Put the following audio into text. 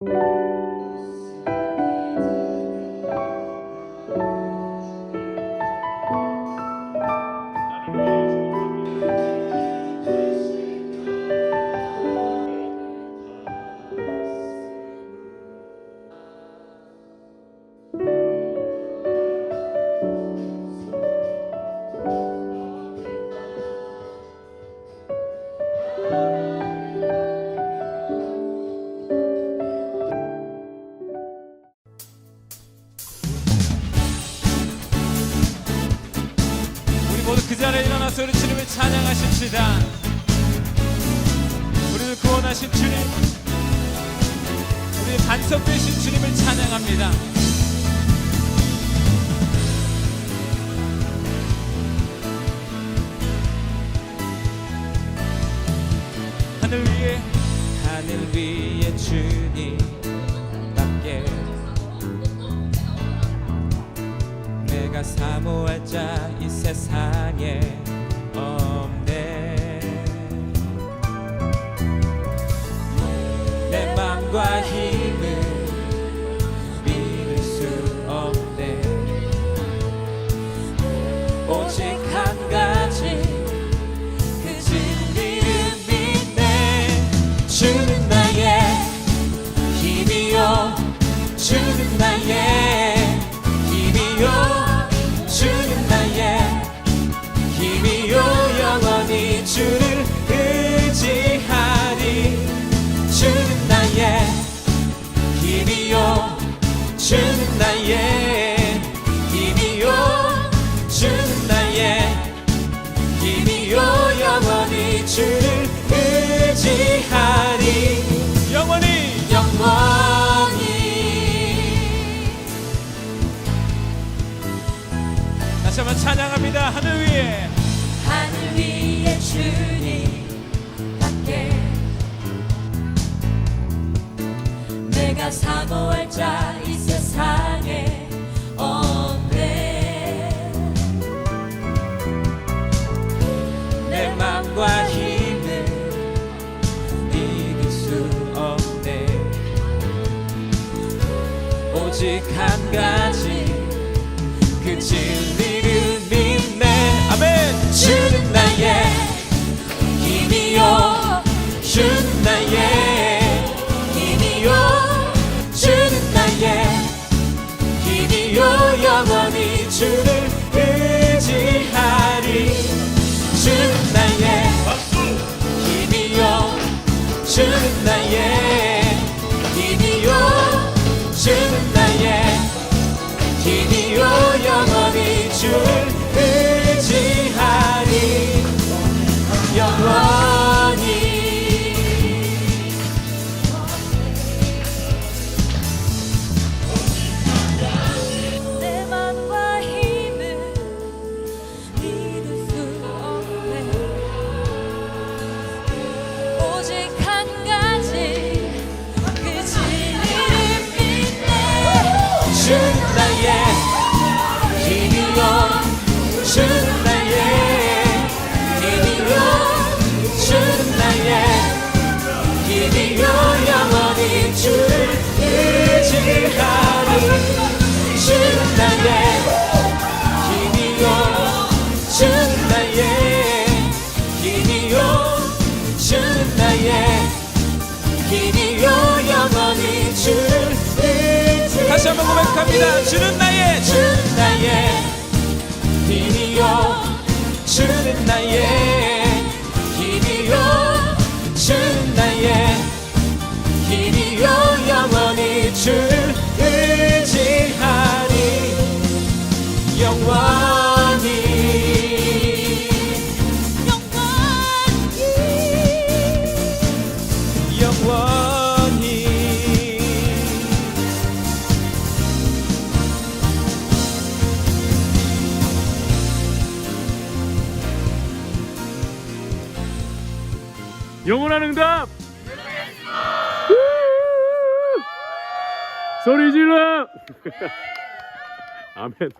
우 그 자리에 일어나 소리 주님을 찬양하십시다. 우리를 구원하신 주님, 우리 반석 되신 주님을 찬양합니다. 내가 사모할 자 이 세상에 없네. 내 맘과 힘을 믿을 수 없네. 오직 한 가지 그 진리를 믿네. 주는 나의 힘이요. 주는 나 주를 의지하리. 영원히. 영원히. 다시 한번 찬양합니다. 하늘 위에. 하늘 위에 주님 밖에 내가 사모할 자 이 세상 오직 한 주는 나의 힘이요 주 힘이요 영원히 주를 다시 한번 고백합니다. 주는 나의 주는 영원한 응답. 소리 질러. 아멘.